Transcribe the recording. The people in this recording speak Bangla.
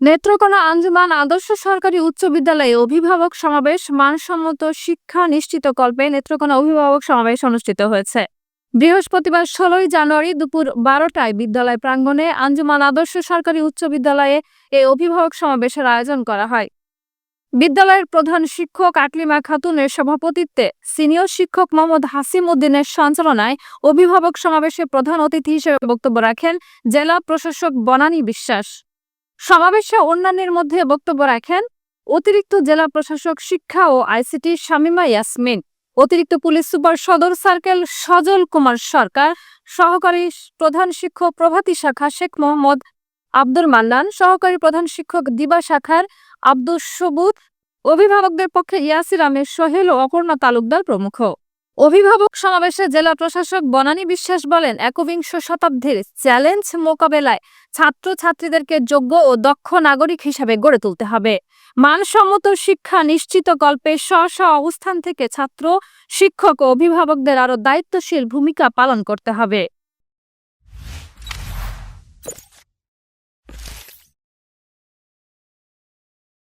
নেত্রকোনা আঞ্জুমান আদর্শ সরকারি উচ্চ বিদ্যালয়ে অভিভাবক সমাবেশ মানসম্মত শিক্ষা নিশ্চিতকল্পে নেত্রকোনা অভিভাবক সমাবেশ অনুষ্ঠিত হয়েছে। বৃহস্পতিবার ষোলোই জানুয়ারি দুপুর বারোটায় বিদ্যালয় প্রাঙ্গণে আঞ্জুমান আদর্শ সরকারি উচ্চ বিদ্যালয়ে এই অভিভাবক সমাবেশের আয়োজন করা হয়। বিদ্যালয়ের প্রধান শিক্ষক আকলিমা খাতুনের সভাপতিত্বে সিনিয়র শিক্ষক মোহাম্মদ হাসিম উদ্দিনের সঞ্চালনায় অভিভাবক সমাবেশে প্রধান অতিথি হিসেবে বক্তব্য রাখেন জেলা প্রশাসক বনানী বিশ্বাস। সমাবেশে অন্যান্যের মধ্যে বক্তব্য রাখেন অতিরিক্ত জেলা প্রশাসক শিক্ষা ও আইসিটি শামিমা ইয়াসমিন, অতিরিক্ত পুলিশ সুপার সদর সার্কেল সজল কুমার সরকার, সহকারী প্রধান শিক্ষক প্রভাতী শাখা শেখ মোহাম্মদ আব্দুল মান্নান, সহকারী প্রধান শিক্ষক দিবা শাখার আব্দুল সবুত, অভিভাবকদের পক্ষে ইয়াসির আহমেদ সোহেল ও অপর্ণা তালুকদার প্রমুখ। অভিভাবক সমাবেশে জেলা প্রশাসক বনানী বিশ্বাস বলেন, একবিংশ শতাব্দীর চ্যালেঞ্জ মোকাবেলায় ছাত্রছাত্রীদেরকে যোগ্য ও দক্ষ নাগরিক হিসাবে গড়ে তুলতে হবে। মানসম্মত শিক্ষা নিশ্চিত কল্পে স্ব স্ব অবস্থান থেকে ছাত্র, শিক্ষক ও অভিভাবকদের আরও দায়িত্বশীল ভূমিকা পালন করতে হবে।